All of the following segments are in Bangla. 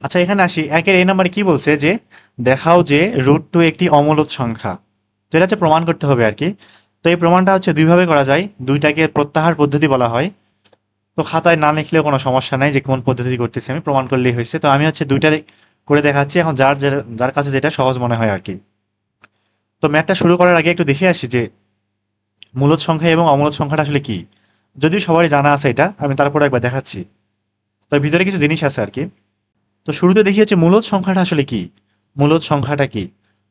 আচ্ছা এখানে আসি। একের এই নাম্বারে কি বলছে যে, দেখাও যে রুট টু একটি অমূলত সংখ্যা। তো এটা হচ্ছে প্রমাণ করতে হবে আর কি। তো এই প্রমাণটা হচ্ছে দুইভাবে করা যায়। দুইটাকে প্রত্যাহার পদ্ধতি বলা হয়। তো খাতায় না লিখলেও কোনো সমস্যা নাই, যে কোন পদ্ধতি করতেছি আমি, প্রমাণ করলেই হয়েছে। তো আমি হচ্ছে দুইটা করে দেখাচ্ছি। এখন যার যার- কাছে যেটা সহজ মনে হয় আর কি। তো ম্যাথটা শুরু করার আগে একটু দেখে আসি যে, মূলত সংখ্যা এবং অমূলত সংখ্যাটা আসলে কি? যদিও সবারই জানা আছে এটা, আমি তারপরে একবার দেখাচ্ছি। তো ভিতরে কিছু জিনিস আছে আর কি। তো শুরুতে দেখি হচ্ছে মূলত সংখ্যাটা আসলে কি? মূলত সংখ্যাটা কি?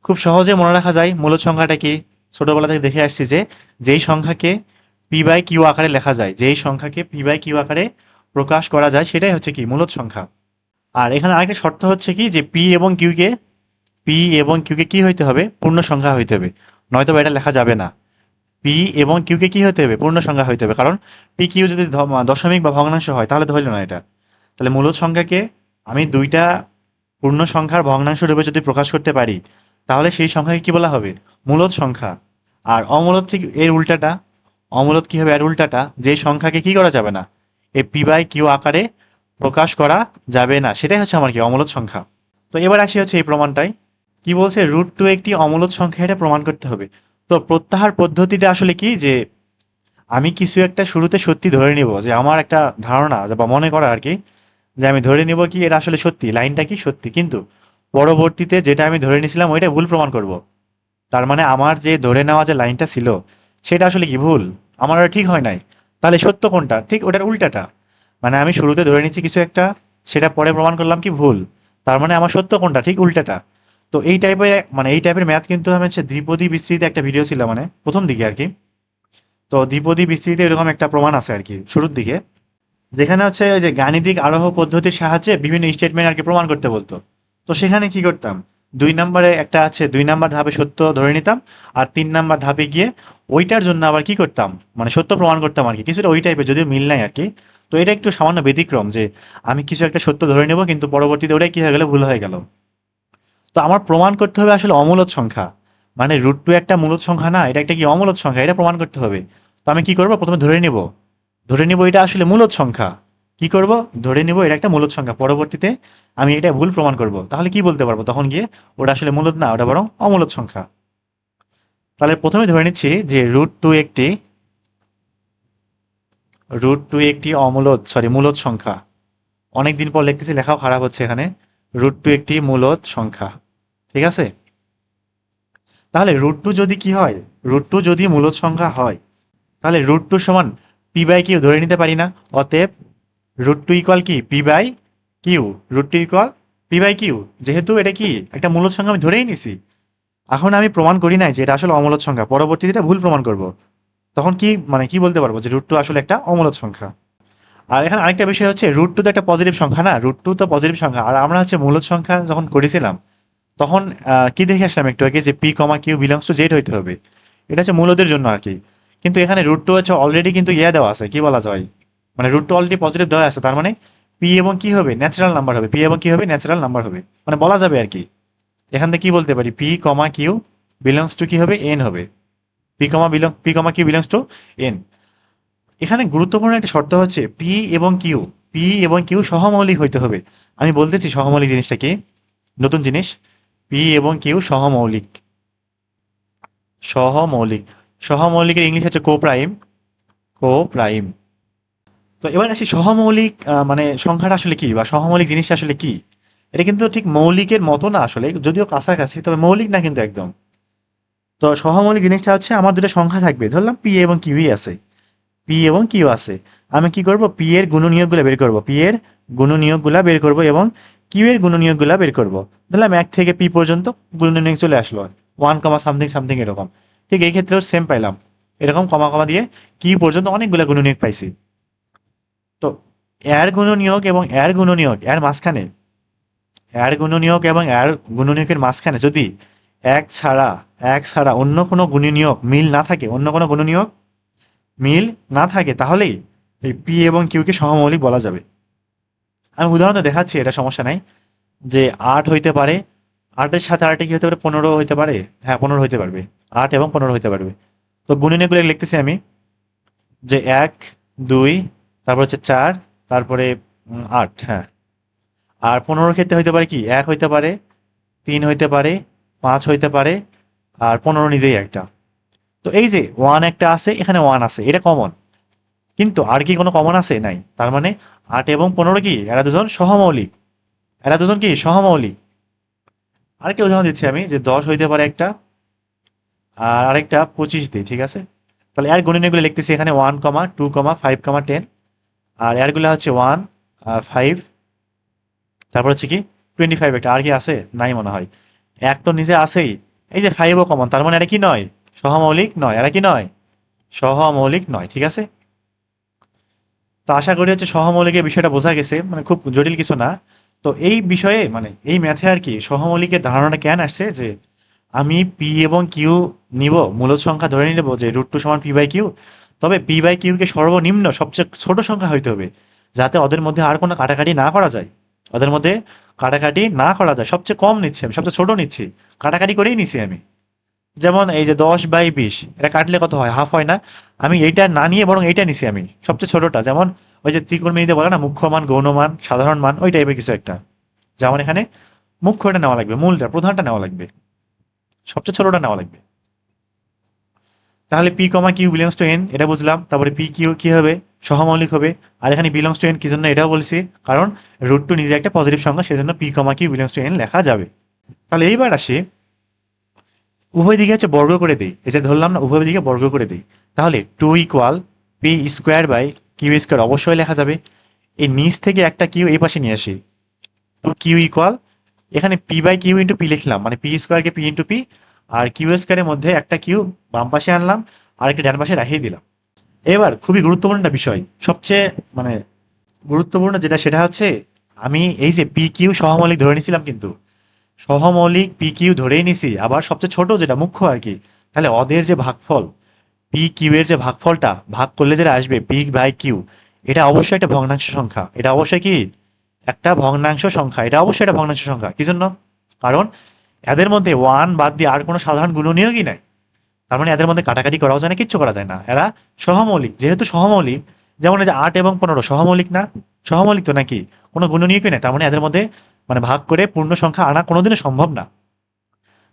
খুব সহজে মনে রাখা যায় মূলত সংখ্যাটা কি? ছোটবেলা থেকে দেখে আসছি যে, যেই সংখ্যাকে পি বাই কিউ আকারে লেখা যায়, যেই সংখ্যাকে পি বাই কিউ আকারে প্রকাশ করা যায়, সেটাই হচ্ছে কি? মূলত সংখ্যা। আর এখানে আরেকটা শর্ত হচ্ছে কি? যে পি এবং কিউকে পি এবং কিউকে কি হইতে হবে? পূর্ণ সংখ্যা হইতে হবে। নয়তো এটা লেখা যাবে না। পি এবং কিউকে কি হতে হবে? পূর্ণ সংখ্যা হইতে হবে। কারণ পি কিউ যদি দশমিক বা ভগ্নাংশ হয়, তাহলে হইল না এটা। তাহলে মূলত সংখ্যাকে আমি দুইটা পূর্ণ সংখ্যার ভগ্নাংশ রূপে যদি প্রকাশ করতে পারি, তাহলে সেই সংখ্যাকে কি বলা হবে? মূলত সংখ্যা। আর অমূলত ঠিক এর উল্টাটা অমূলত কি হবে এর উল্টাটা? যে সংখ্যাকে কি করা যাবে না? এ পি বাই কিউ আকারে প্রকাশ করা যাবে না। সেটাই হচ্ছে আমার কি? অমূলত সংখ্যা। তো এবার আসি হচ্ছে এই প্রমাণটাই কি বলছে? রুট টু একটি অমূলত সংখ্যা এটা প্রমাণ করতে হবে। তো প্রত্যাহার পদ্ধতিটা আসলে কি? যে আমি কিছু একটা শুরুতে সত্যি ধরে নিব যে আমার একটা ধারণা বা মনে করা আর কি যে আমি ধরে নিব কি এটা আসলে সত্যি, লাইনটা কি সত্যি? কিন্তু পরবর্তীতে যেটা আমি ধরে নিয়েছিলাম ওইটা ভুল প্রমাণ করব। তার মানে আমার যে ধরে নেওয়া যে লাইনটা ছিল, সেটা আসলে কি ভুল? আমার ওটা ঠিক হয় নাই। তাহলে সত্য কোনটা? ঠিক ওটার উল্টাটা। মানে আমি শুরুতে ধরে নিচ্ছি কিছু একটা, সেটা পরে প্রমাণ করলাম কি ভুল। তার মানে আমার সত্য কোনটা? ঠিক উল্টাটা। তো এই টাইপের মানে এই টাইপের ম্যাথ কিন্তু আমি হচ্ছে দ্বিপদী বিস্তৃতিতে একটা ভিডিও ছিল মানে প্রথম দিকে আর কি। তো দ্বিপদী বিস্তৃতিতে এরকম একটা প্রমাণ আছে আর কি, শুরুর দিকে। যেখানে হচ্ছে ওই যে গাণিতিক আরোহ পদ্ধতির সাহায্যে বিভিন্ন স্টেটমেন্ট আর কি প্রমাণ করতে বলতো। তো সেখানে কি করতাম? দুই নম্বরে একটা আছে, দুই নাম্বার ধাপে সত্য ধরে নিতাম আর তিন নাম্বার ধাপে গিয়ে ওইটার জন্য আবার কি করতাম? মানে সত্য প্রমাণ করতাম আর কি। কিছুটা ওই টাইপের যদিও মিল নাই আর কি। তো এটা একটু সামান্য ব্যতিক্রম যে আমি কিছু একটা সত্য ধরে নেব, কিন্তু পরবর্তীতে ওটাই কি হয়ে গেল? ভুল হয়ে গেল। তো আমার প্রমাণ করতে হবে আসলে অমূলত সংখ্যা। মানে রুট টু একটা মূলত সংখ্যা না, এটা একটা কি অমূলত সংখ্যা? এটা প্রমাণ করতে হবে। তো আমি কি করব? প্রথমে ধরে নিব। ধরে নিব এটা আসলে মূলত সংখ্যা। কি করব? ধরে নিব এটা একটা মূলত সংখ্যা। পরবর্তীতে আমি এটা ভুল প্রমাণ করব। তাহলে কি বলতে পারব? তখন গিয়ে ওটা আসলে মূলত না, ওটা বরং অমূলত সংখ্যা। তাহলে প্রথমে ধরে নিচ্ছি যে রুট টু একটি রুট টু একটি অমূলত সরি মূলত সংখ্যা। অনেক দিন পর লিখতেছি, লেখাও খারাপ হচ্ছে এখানে। রুট টু একটি মূলত সংখ্যা। ঠিক আছে? তাহলে রুট টু যদি কি হয়? রুট টু যদি মূলত সংখ্যা হয়, তাহলে রুট টু সমান পি বাই কিউ ধরে নিতে পারি না, অতএব রুট টু ইকুয়াল কি? P by q root two equal p by q যেহেতু এটা কি? একটা মূলত সংখ্যা আমি ধরেই নিছি। এখন আমি প্রমাণ করি নাই যে এটা আসলে অমূলত সংখ্যা। পরবর্তীতে এটা ভুল প্রমাণ করব। তখন কি মানে কি বলতে পারব যে রুট টু আসলে একটা অমূলত সংখ্যা? আর এখানে আরেকটা বিষয় হচ্ছে রুট টু তো একটা পজিটিভ সংখ্যা না? রুট টু তো পজিটিভ সংখ্যা। আর আমরা হচ্ছে মূলত সংখ্যা যখন করেছিলাম, তখন কি দেখে আসলাম একটু আগে যে p comma q belongs to Z হইতে হবে। এটা হচ্ছে মূলদের জন্য আর কি। কিন্তু এখানে রুট টু হচ্ছে অলরেডি কিন্তু ইয়ে দেওয়া আছে, কি বলা যায়? মানে রুট টু অলরেডি পজিটিভ দেওয়া আছে, তার মানে পি এবং কি হবে ন্যাচারাল নাম্বার হবে পি এবং কি হবে ন্যাচারাল নাম্বার হবে। মানে বলা যাবে আর কি। এখান থেকে কি বলতে পারি? P comma q belongs to কি হবে? এন হবে। P comma belong p comma q belongs to N এখানে গুরুত্বপূর্ণ একটা শর্ত হচ্ছে পি এবং কিউ পি এবং কিউ সহমৌলিক হইতে হবে। আমি বলতেছি সহমৌলিক জিনিসটা কি? নতুন জিনিস পি এবং কিউ সহমৌলিক। সহমৌলিক। সহমৌলিকের ইংলিশ হচ্ছে কো প্রাইম কো প্রাইম তো এবার আসি সহমৌলিক মানে সংখ্যাটা আসলে কি বা সহমৌলিক জিনিসটা আসলে কি? এটা কিন্তু ঠিক মৌলিকের মতো না আসলে, যদিও কাছাকাছি, তবে মৌলিক না কিন্তু একদম। তো সহমৌলিক জিনিসটা হচ্ছে আমার দুটো সংখ্যা থাকবে, ধরলাম পি এবং কিউই আছে। পি এবং কিউ আছে। আমি কি করব? পি এর গুণনীয়কগুলো বের করব। পি এর গুণনীয়কগুলা বের করব এবং কিউ এর গুণনীয়কগুলা বের করব। ধরলাম এক থেকে পি পর্যন্ত গুণনীয়ক চলে আসলো ওয়ান কমা সামথিং সামথিং এরকম। ঠিক এই ক্ষেত্রেও সেম পাইলাম। এরকম কমা কমা দিয়ে কি পর্যন্ত অনেকগুলো গুণনীয়ক পাইছি। তো এর গুণনীয়ক এবং এর গুণনীয়ক এর মাঝখানে। এর গুণনীয়ক এবং এর গুণনীয়কের মাঝখানে যদি এক ছাড়া এক ছাড়া অন্য কোনো গুণনীয়ক মিল না থাকে, অন্য কোনো গুণনীয়ক মিল না থাকে, তাহলেই এই পি এবং কিউকে সহমৌলিক বলা যাবে। আমি উদাহরণে দেখাচ্ছি, এটা সমস্যা নাই। যে আট হইতে পারে আটের সাথে আটে কি হতে পারে? পনেরো হইতে পারে। হ্যাঁ পনেরো হইতে পারবে। আট এবং পনেরো হইতে পারবে। তো গুণনীয়কগুলো লিখতেছি আমি। যে এক, দুই, তারপর হচ্ছে চার, তারপরে আট হ্যাঁ। আর পনেরোর ক্ষেত্রে হইতে পারে কি? এক হইতে পারে, তিন হইতে পারে, পাঁচ হইতে পারে, আর পনেরো নিজেই একটা। তো এই যে ওয়ান একটা আছে, এখানে ওয়ান আছে, এটা কমন কিন্তু আর কি কোনো কমন আছে? নাই। তার মানে আট এবং পনেরো কি? এরা দুজন সহমৌলিক। এরা দুজন কি? সহমৌলিক। আরেকটা উদাহরণ দিচ্ছি আমি, যে দশ হইতে পারে একটা, আর আরেকটা পঁচিশ দিই, ঠিক আছে? তাহলে এর গুণনীয়গুলো লিখতেছি এখানে one comma two comma five comma ten আর এরগুলো হচ্ছে ওয়ান ফাইভ তারপর হচ্ছে কি টোয়েন্টি ফাইভ একটা, আর কি আছে? নাই মনে হয়। এক তো নিজে আছেই। এই যে ফাইভও কমন তার মানে এটা কি নয়? সহমৌলিক নয়। এরা কি নয়? সহমৌলিক নয়, ঠিক আছে? তো আশা করি হচ্ছে সহমৌলিকের বিষয়টা বোঝা গেছে মানে খুব জটিল কিছু না। তো এই বিষয়ে মানে এই ম্যাথে আর কি সহমৌলিকের ধারণাটা কেন আসছে যে আমি পি এবং কিউ নিব, মূলত সংখ্যা ধরে নিব যে রুট টু সমান পি বাই কিউ তবে পি বাই কিউকে সর্বনিম্ন সবচেয়ে ছোট সংখ্যা হইতে হবে, যাতে ওদের মধ্যে আর কোনো কাটাকাটি না করা যায়। ওদের মধ্যে কাটাকাটি না করা যায়, সবচেয়ে কম নিচ্ছি আমি, সবচেয়ে ছোট নিচ্ছি, কাটাকাটি করেই নিছি আমি। যেমন এই যে দশ বাই বিশ, এটা কাটলে কত হয়? হাফ হয় না। আমি এইটা না নিয়ে বরং এইটা নিছি আমি, সবচেয়ে ছোটটা। যেমন ওই যে ত্রিকোণমিতিতে বলে না মুখ্য মান গৌণ মান সাধারণ মান, ওই টাইপের কিছু একটা। যেমন এখানে মুখ্যটা নেওয়া লাগবে, মূলটা, প্রধানটা নেওয়া লাগবে, সবচেয়ে ছোটটা নেওয়া লাগবে। তাহলে p comma q belongs to N এটা বুঝলাম, তারপরে পি কিউ কি হবে? সহমৌলিক হবে, আর এখানে বিলংস টু এন কি জন্য এটাও বলছি, কারণ রুট টু নিজে একটা পজিটিভ সংখ্যা, সেজন্য p comma q belongs to N লেখা যাবে। তাহলে এইবার আসি, উভয় দিকে হচ্ছে বর্গ করে দিই, এই যে ধরলাম না, উভয় দিকে বর্গ করে দিই। তাহলে two equal p square by q square অবশ্যই লেখা যাবে। এই নিচ থেকে একটা কিউ এই পাশে নিয়ে আসি। টু কিউ ইকুয়াল এখানে p by q into p লিখলাম। মানে পি স্কোয়ারকে পি ইন্টু পি, আর কিউ স্কোয়ারের মধ্যে একটা কিউ বাম পাশে আনলাম আর একটা ডান পাশে রাখিয়ে দিলাম। এবার খুবই গুরুত্বপূর্ণ একটা বিষয়, সবচেয়ে মানে গুরুত্বপূর্ণ যেটা, সেটা হচ্ছে আমি এই যে পি কিউ সহমৌলিক ধরে নিছিলাম কিন্তু। সহমৌলিক পি কিউ ধরেই নিছি, আবার সবচেয়ে ছোট যেটা, মুখ্য আর কি, তাহলে অদের যে ভাগফল পি কিউ এর যে ভাগফলটা, ভাগ করলে যেটা আসবে পি বাই কিউ এটা অবশ্যই একটা ভগ্নাংশ সংখ্যা। এটা অবশ্যই কি? একটা ভগ্নাংশ সংখ্যা। এটা অবশ্যই একটা ভগ্নাংশ সংখ্যা। কি জন্য কারণ এদের মধ্যে ওয়ান বাদ দিয়ে আর কোনো সাধারণ গুণনীয়কই নাই। তার মানে এদের মধ্যে কাটাকাটি করাও যায় না, কিচ্ছু করা যায় না। এরা সহমৌলিক। যেহেতু সহমৌলিক, যেমন এই যে আট এবং পনেরো, সহমৌলিক না? সহমৌলিক তো নাকি? কোনো গুণনীয়কই নেই। তার মানে এদের মধ্যে মানে ভাগ করে পূর্ণ সংখ্যা আনা কোনোদিনও সম্ভব না।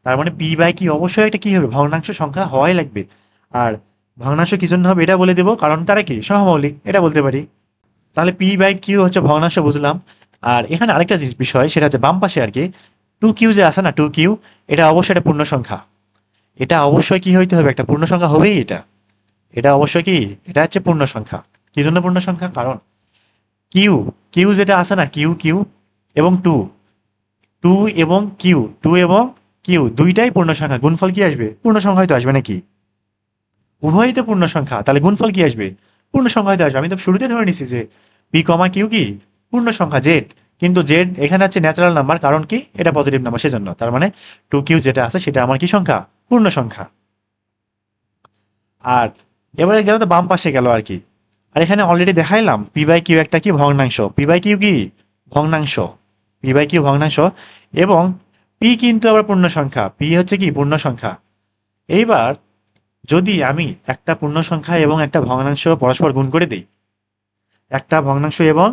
তার মানে পি বাই কি অবশ্যই এটা কি হবে? ভগ্নাংশ সংখ্যা হওয়াই লাগবে। আর ভগ্নাংশ কি জন্য হবে এটা বলে দেবো, কারণ তারা কি? সহমৌলিক এটা বলতে পারি। তাহলে পি বাই কিউ হচ্ছে ভগ্নাংশ বুঝলাম। আর এখানে আরেকটা বিষয়, সেটা হচ্ছে বাম পাশে আর কি। টু কিউ যে আছে না টু কিউ এটা অবশ্যই একটা পূর্ণ সংখ্যা। এটা অবশ্যই কি হইতে হবে? একটা পূর্ণ সংখ্যা হবেই এটা। এটা অবশ্যই কি? এটা হচ্ছে পূর্ণ সংখ্যা। কি জন্য পূর্ণ সংখ্যা? কারণ কিউ কিউ যেটা আছে না কিউ কিউ এবং টু টু এবং কিউ টু এবং কিউ দুইটাই পূর্ণ সংখ্যা। গুণফল কি আসবে? পূর্ণ সংখ্যা হয়তো আসবে নাকি? উভয়ই তো পূর্ণ সংখ্যা। তাহলে গুণফল কি আসবে? পূর্ণ সংখ্যা হয়তো আসবে। আমি তো শুরুতে ধরে নিছি যে পি কমা কিউ কি? পূর্ণ সংখ্যা জেড কিন্তু জেড এখানে হচ্ছে ন্যাচারাল নাম্বার কারণ কি? এটা পজিটিভ নাম্বার সেজন্য। তার মানে টু কিউ যেটা আছে, সেটা আমার কি সংখ্যা? পূর্ণ সংখ্যা। আর এবারে গেল তো বাম পাশে গেল আর কি। আর এখানে অলরেডি দেখাইলাম পি বাই কিউ একটা কি? ভগ্নাংশ। পি বাই কিউ কি? ভগ্নাংশ। পি বাই কিউ ভগ্নাংশ। এবং পি কিন্তু আবার পূর্ণ সংখ্যা। পি হচ্ছে কি? পূর্ণ সংখ্যা। এইবার যদি আমি একটা পূর্ণ সংখ্যা এবং একটা ভগ্নাংশ পরস্পর গুণ করে দিই, একটা ভগ্নাংশ এবং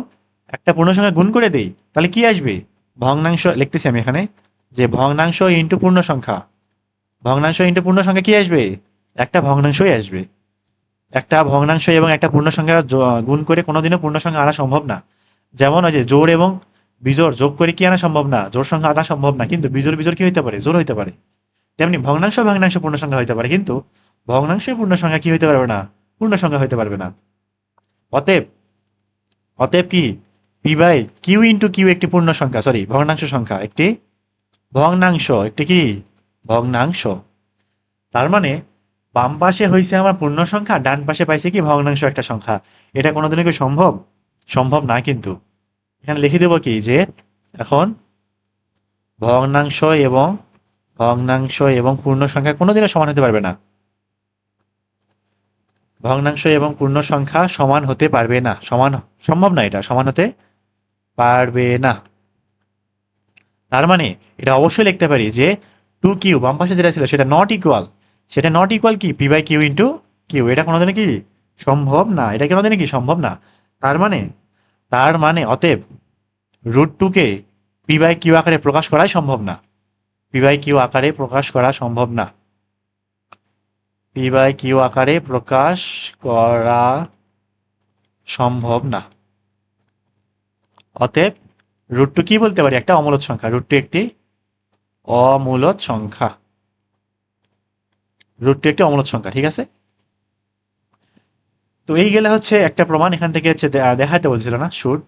একটা পূর্ণ সংখ্যা গুণ করে দেই, তাহলে কি আসবে? ভগ্নাংশ, লিখতেছি আমি এখানে, যে ভগ্নাংশ ইন্টু পূর্ণ সংখ্যা। ভগ্নাংশ ইন্টু পূর্ণ সংখ্যা কি আসবে? একটা ভগ্নাংশই আসবে। একটা ভগ্নাংশ এবং একটা পূর্ণ সংখ্যা গুণ করে কোনোদিনও পূর্ণ সংখ্যা আনা সম্ভব না। যেমন ওই যে জোর এবং বিজোড় যোগ করে কি আনা সম্ভব না? জোর সংখ্যা আনা সম্ভব না, কিন্তু বিজোর বিজোড় কি হইতে পারে? জোর হইতে পারে। তেমনি ভগ্নাংশ ভগ্নাংশ পূর্ণ সংখ্যা হইতে পারে, কিন্তু ভগ্নাংশ পূর্ণ সংখ্যা কি হইতে পারবে না? পূর্ণ সংখ্যা হইতে পারবে না। অতএব অতএব কি? P by q into q একটি পূর্ণ সংখ্যা সরি ভগ্নাংশ সংখ্যা, একটি ভগ্নাংশ, একটি কি? ভগ্নাংশ। তার মানে বাম পাশে হয়েছে আমার পূর্ণ সংখ্যা, ডান পাশে পাইছে কি? ভগ্নাংশ একটা সংখ্যা। এটা কোনোদিনও কি সম্ভব? সম্ভব না কিন্তু। এখানে লিখে দেবো কি? যে এখন ভগ্নাংশ এবং ভগ্নাংশ এবং পূর্ণ সংখ্যা কোনোদিনও সমান হতে পারবে না। ভগ্নাংশ এবং পূর্ণ সংখ্যা সমান হতে পারবে না। সমান সম্ভব না এটা, সমান হতে পারবে না। তার মানে এটা অবশ্যই লিখতে পারি যে টু কিউ বাম পাশে যেটা ছিল সেটা নট ইকুয়াল সেটা নট ইকুয়াল কি? P by q into q এটা কোনোদিনও কি সম্ভব না? এটা কোনোদিনও কি সম্ভব না? তার মানে তার মানে অতএব রুট টুকে পি বাই কিউ আকারে প্রকাশ করাই সম্ভব না। পি বাই কিউ আকারে প্রকাশ করা সম্ভব না। পি বাই কিউ আকারে প্রকাশ করা সম্ভব না। অতএব রুট টু কি বলতে পারি? একটা অমূলত সংখ্যা। রুট টু একটি অমূলত সংখ্যা। রুট টু একটি অমূলত সংখ্যা, ঠিক আছে? তো এই গেলে হচ্ছে একটা প্রমাণ এখান থেকে হচ্ছে দেখাতে বলছিল না শুট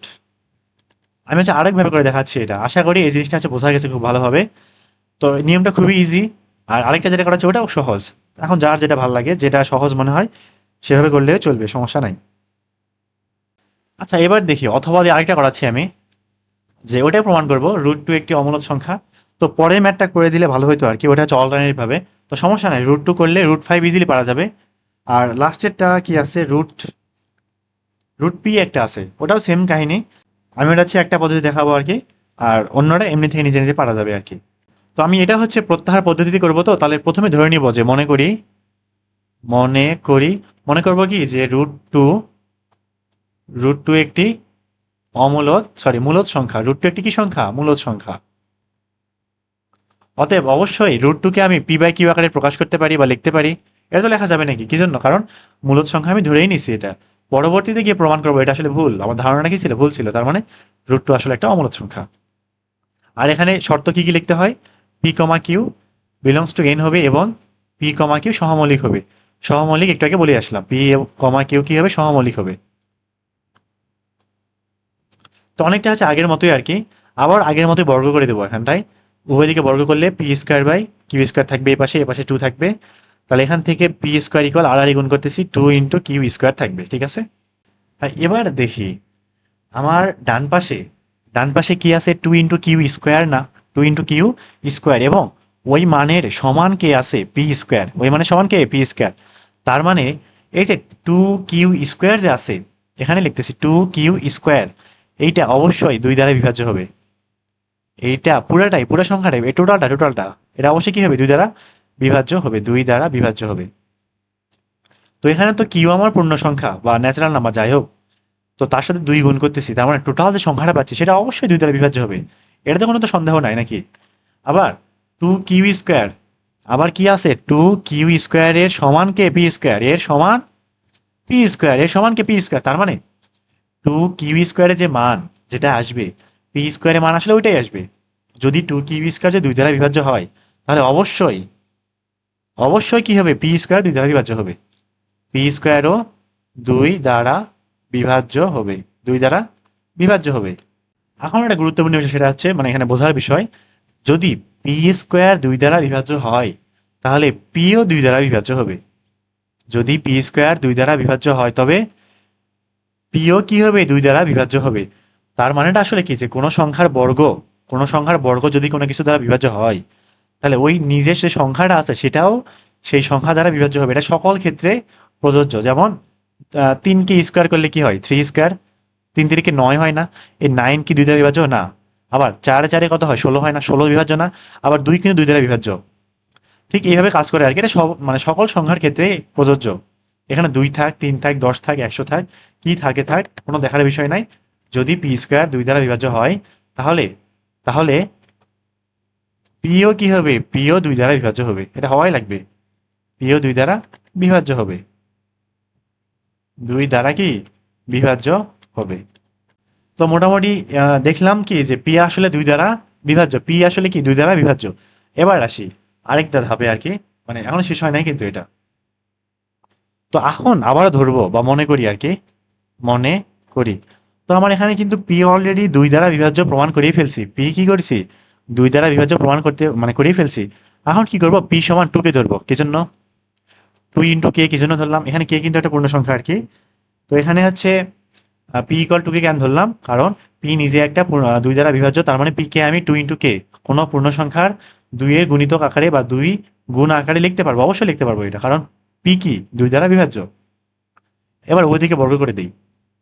আমি হচ্ছে আরেকভাবে করে দেখাচ্ছি এটা। আশা করি এই জিনিসটা হচ্ছে বোঝা গেছে খুব ভালোভাবে। তো নিয়মটা খুবই ইজি আর আরেকটা যেটা করা হচ্ছে ওটাও সহজ। এখন যার যেটা ভালো লাগে, যেটা সহজ মনে হয়, সেভাবে করলে চলবে, সমস্যা নাই। আচ্ছা এবার দেখি, অথবা আরেকটা করাচ্ছি আমি, যে ওটাই প্রমাণ করব রুট টু একটি অমূলত সংখ্যা। তো পরে ম্যাথটা করে দিলে ভালো হতো আর কি ওটা হচ্ছে অল্টারনেটিভ ভাবে। তো সমস্যা নাই রুট টু করলে রুট ফাইভ ইজিলি পারা যাবে। আর লাস্টেরটা কি আছে রুট রুট পি একটা আছে, ওটাও সেম কাহিনী। আমি ওটা হচ্ছে একটা পদ্ধতি দেখাবো আর কি আর অন্যটা এমনি থেকে নিজে নিজে পারা যাবে আর কি তো আমি এটা হচ্ছে প্রত্যাহার পদ্ধতিতে করব তো, তাহলে প্রথমে ধরে নিব যে মনে করি মনে করি, মনে করব কি যে রুট টু রুট টু একটি অমূলত সরি মূলত সংখ্যা রুট টু একটি কি সংখ্যা? মূলত সংখ্যা। অতএব অবশ্যই রুট টুকে আমি পি বাই কিউ আকারে প্রকাশ করতে পারি বা লিখতে পারি, এটা তো লেখা যাবে নাকি? কি জন্য? কারণ মূলত সংখ্যা আমি ধরেই নিছি এটা। পরবর্তীতে গিয়ে প্রমাণ করব এটা আসলে ভুল, আমার ধারণা কি ছিল? ভুল ছিল, তার মানে রুট টু আসলে একটা অমূলত সংখ্যা। আর এখানে শর্ত কি কি লিখতে হয়? P comma q belongs to N হবে এবং পি কমা কিউ সহমৌলিক হবে। সহমৌলিক একটু আগে বলে আসলাম। পি কমা কিউ কি হবে? সহমৌলিক হবে। তো অনেকটা হচ্ছে আগের মতোই আর কি। আবার আগের মতোই বর্গ করে দেবো এখানটায়। উভয় দিকে বর্গ করলে p square by q square থাকবে এই পাশে এ পাশে টু থাকবে। তাহলে এখান থেকে পি স্কোয়ার ইকুয়াল আর গুণ করতেছি টু ইন্টু কিউ স্কোয়ার থাকবে, ঠিক আছে? এবার দেখি, আমার ডান পাশে ডান পাশে কি আছে? টু ইন্টু কিউ স্কোয়ার না। টু ইন্টু কিউ স্কোয়ার এবং ওই মানের সমান কে আছে পি স্কোয়ার, ওই মানের সমান কে? P square. তার মানে এই যে টু কিউ স্কোয়ার যে আছে, এখানে লিখতেছি টু কিউ স্কোয়ার, এইটা অবশ্যই দুই দ্বারা বিভাজ্য হবে। এইটা পুরাটাই, পুরো সংখ্যাটাই, এই টোটালটা টোটালটা, এটা অবশ্যই কি হবে? দুই দ্বারা বিভাজ্য হবে, দুই দ্বারা বিভাজ্য হবে। তো এখানে তো কিউ আমার পূর্ণ সংখ্যা বা ন্যাচারাল নাম্বার যাই হোক। তো তার সাথে দুই গুণ করতেছি, তার মানে টোটাল যে সংখ্যাটা পাচ্ছি, সেটা অবশ্যই দুই দ্বারা বিভাজ্য হবে। এটাতে কোনো তো সন্দেহ নাই নাকি? আবার টু কিউ স্কোয়ার আবার কি আছে? টু কিউ স্কোয়ারের সমান কে? পি স্কোয়ার এর সমান পি স্কোয়ার এর সমান কে? পি স্কোয়ার তার মানে টু কিউ স্কোয়ারের যে মান যেটা আসবে পি স্কোয়ারের মান আসলে ওইটাই আসবে। যদি টু কিউ স্কোয়ার যে দুই দ্বারা বিভাজ্য হয়, তাহলে অবশ্যই অবশ্যই কি হবে? পি স্কোয়ার দুই দ্বারা বিভাজ্য হবে। পি স্কোয়ারও দুই দ্বারা বিভাজ্য হবে। দুই দ্বারা বিভাজ্য হবে। এখন একটা গুরুত্বপূর্ণ বিষয় সেটা হচ্ছে মানে এখানে বোঝার বিষয়, যদি পি স্কোয়ার দুই দ্বারা বিভাজ্য হয়, তাহলে পিও দুই দ্বারা বিভাজ্য হবে। যদি পি স্কোয়ার দুই দ্বারা বিভাজ্য হয়, তবে পিও কি হবে? দুই দ্বারা বিভাজ্য হবে। তার মানেটা আসলে কি? যে কোনো সংখ্যার বর্গ, কোনো সংখ্যার বর্গ যদি কোনো কিছু দ্বারা বিভাজ্য হয়, তাহলে ওই নিজের যে সংখ্যাটা আছে, সেটাও সেই সংখ্যা দ্বারা বিভাজ্য হবে। এটা সকল ক্ষেত্রে প্রযোজ্য। যেমন তিনকে স্কোয়ার করলে কি হয়? থ্রি স্কোয়ার তিন তিরিকে নয় হয় না? এই নাইন কি দুই দ্বারা বিভাজ্য? না। আবার চারে চারে কত হয়? ষোলো হয় না? ষোলো বিভাজ্য না? আবার দুই কিন্তু দুই দ্বারা বিভাজ্য। ঠিক এইভাবে কাজ করে আর কি। এটা সব মানে সকল সংখ্যার ক্ষেত্রে প্রযোজ্য। এখানে দুই থাক, তিন থাক, দশ থাক, একশো থাক, কি থাকে থাক, কোনো দেখার বিষয় নাই। যদি পি স্কোয়ার দুই দ্বারা বিভাজ্য হয়, তাহলে তাহলে পিও কি হবে? পিও দুই দ্বারা বিভাজ্য হবে। এটা হওয়াই লাগবে। পিও দুই দ্বারা বিভাজ্য হবে। দুই দ্বারা কি বিভাজ্য হবে? তো মোটামুটি দেখলাম কি যে পি আসলে দুই দ্বারা বিভাজ্য, পি আসলে কি দুই দ্বারা বিভাজ্য? এবার আসি, আরেকটা ধাপে আর কি মানে এখনও শেষ হয় নাই কিন্তু এটা। তো এখন আবার ধরবো বা মনে করি আর কি, মনে করি। তো আমার এখানে কিন্তু পি অলরেডি দুই দ্বারা বিভাজ্য প্রমাণ করেই ফেলছি। পি কি করছি? দুই দ্বারা বিভাজ্য প্রমাণ করতে মানে করেই ফেলছি। এখন কি করব? পি সমান টু কে ধরবো, কি জন্য? টু ইন্টু কে কি জন্য ধরলাম? এখানে কে কিন্তু একটা পূর্ণ সংখ্যা আর কি। তো এখানে হচ্ছে পি ইকুয়াল টু কে কেন ধরলাম? কারণ পি নিজে একটা দুই দ্বারা বিভাজ্য, তার মানে পি কে আমি টু ইন্টু কে কোনো পূর্ণ সংখ্যার দুইয়ের গুণিতক আকারে বা দুই গুণ আকারে লিখতে পারব, অবশ্যই লিখতে পারব এটা, কারণ পি কি? দুই দ্বারা বিভাজ্য। এবার ওইদিকে বর্গ করে দিই।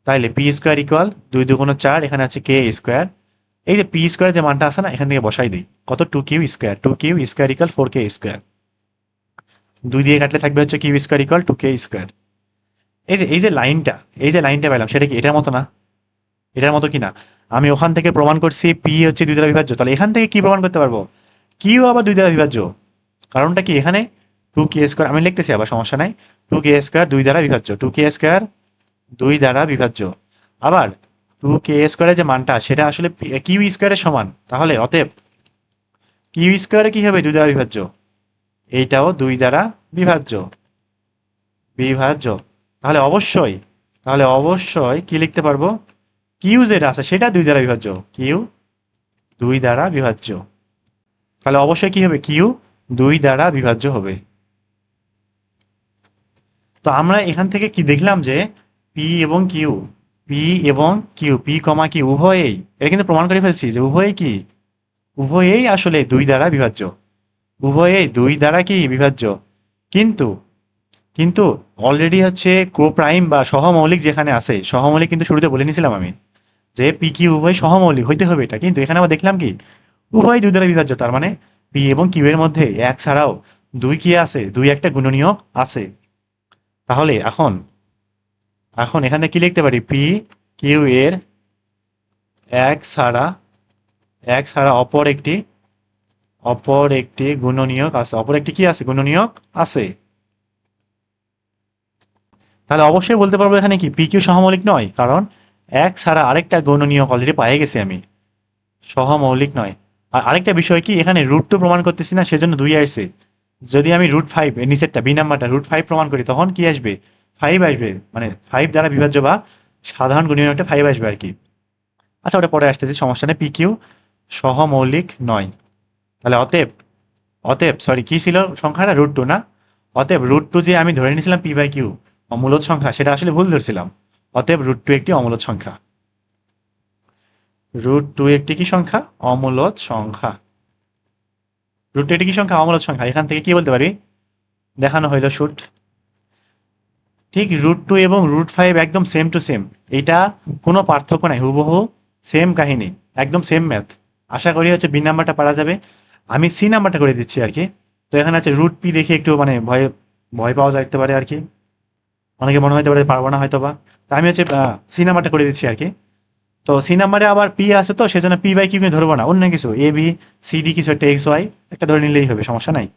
তাইলে পি স্কোয়ার ইকুয়াল দুই দুগুণ চার, এখানে আছে কে স্কোয়ার এই যে পি স্কোয়ার যে মানটা আছে না, এখান থেকে বসাই দিই। কত? Two q square two q square equal four k square দুই দিয়ে কাটলে থাকবে হচ্ছে q square equal two k square. এই যে এই যে লাইনটা, এই যে লাইনটা পেলাম সেটা কি এটার মতো না? এটার মতো কি না? আমি ওখান থেকে প্রমাণ করছি পি হচ্ছে দুই দ্বারা বিভাজ্য, তাহলে এখান থেকে কি প্রমাণ করতে পারব? কিউ আবার দুই দ্বারা বিভাজ্য। কারণটা কি এখানে? টু কে স্কোয়ার আমি লিখতেছি আবার, সমস্যা নাই। টু কে স্কোয়ার দুই দ্বারা বিভাজ্য টু কে স্কোয়ার দুই দ্বারা বিভাজ্য। আবার টু কে স্কোয়ারের যে মানটা, সেটা আসলে কিউ স্কোয়ারের সমান। তাহলে অতএব কিউ স্কোয়ারে কি হবে? দুই দ্বারা বিভাজ্য। এইটাও দুই দ্বারা বিভাজ্য। বিভাজ্য। তাহলে অবশ্যই তাহলে অবশ্যই কি লিখতে পারব? কিউ যেটা আছে সেটা দুই দ্বারা বিভাজ্য। কিউ দুই দ্বারা বিভাজ্য। তাহলে অবশ্যই কি হবে? কিউ দুই দ্বারা বিভাজ্য হবে। তো আমরা এখান থেকে কি দেখলাম যে পি এবং কিউ, পি এবং কিউ, পি কমা কি উভয়েই, এটা কিন্তু প্রমাণ করে ফেলছি যে উভয়ই কি? উভয়েই আসলে দুই দ্বারা বিভাজ্য। উভয়েই দুই দ্বারা কি বিভাজ্য? কিন্তু কিন্তু অলরেডি হচ্ছে কো প্রাইম বা সহমৌলিক যেখানে আছে, সহমৌলিক কিন্তু শুরুতে বলে নিয়েছিলাম আমি, যে পি কিউ উভয় সহমৌলিক, হইতে হবে এটা। কিন্তু এখানে আবার দেখলাম কি? উভয় দুই দ্বারা বিভাজ্য, তার মানে পি এবং কিউ এর মধ্যে এক ছাড়াও দুই কি আছে? দুই একটা গুণনীয় আছে। তাহলে এখন এখন এখানে কি লিখতে পারি? পি কিউ এর এক ছাড়া এক ছাড়া অপর একটি অপর একটি গুণনীয়ক আছে। অপর একটি কি আছে? গুণনীয়ক আছে। তাহলে অবশ্যই বলতে পারব এখানে কি? পিকিউ সহমৌলিক নয়, কারণ এক ছাড়া আরেকটা গৌণনীয়ক অলরেডি পায়ে গেছি আমি। সহমৌলিক নয়। আর আরেকটা বিষয় কি? এখানে রুট তো প্রমাণ করতেছি না, সেজন্য দুই আসছে। যদি আমি রুট ফাইভ এর নিচেরটা বি নাম্বারটা রুট ফাইভ প্রমাণ করি, তখন কি আসবে? ফাইভ আসবে। মানে ফাইভ দ্বারা বিভাজ্য বা সাধারণ গুণনীয় একটা ফাইভ আসবে আর কি। আচ্ছা ওটা পরে আসতেছি, সমস্যা নেই। পি কিউ সহমৌলিক নয়। তাহলে অতএব অতএব সরি কি ছিল সংখ্যাটা? রুট টু না? অতএব রুট টু যে আমি ধরে নিয়েছিলাম পি বাই কিউ অমূলত সংখ্যা, সেটা আসলে ভুল ধরছিলাম। অতএব রুট টু একটি অমূলত সংখ্যা। রুট টু একটি কি সংখ্যা? অমূলত সংখ্যা। রুট টু একটি কি সংখ্যা? অমূলত সংখ্যা। এখান থেকে কি বলতে পারি? দেখানো হইল শুট ঠিক রুট টু এবং রুট ফাইভ একদম সেম টু সেম এটা কোনো পার্থক্য নাই, হুবহু সেম কাহিনী। একদম সেম ম্যাথ আশা করি হচ্ছে বি নাম্বারটা পারা যাবে। আমি সি নাম্বারটা করে দিচ্ছি আর কি। তো এখানে আছে রুট পি দেখে একটু মানে ভয় ভয় পাওয়া যাইতে পারে আর কি। অনেকে মনে হতে পারে পারব না হয়তো বা তা আমি হচ্ছে সি নাম্বারটা করে দিচ্ছি আর কি। তো সি নাম্বারে আবার পি আছে তো, সেজন্য পি বাই কিউ ধরবো না। অন্য কিছু এ বি সি ডি কিছু একটা এক্স ওয়াই একটা ধরে নিলেই হবে, সমস্যা নাই।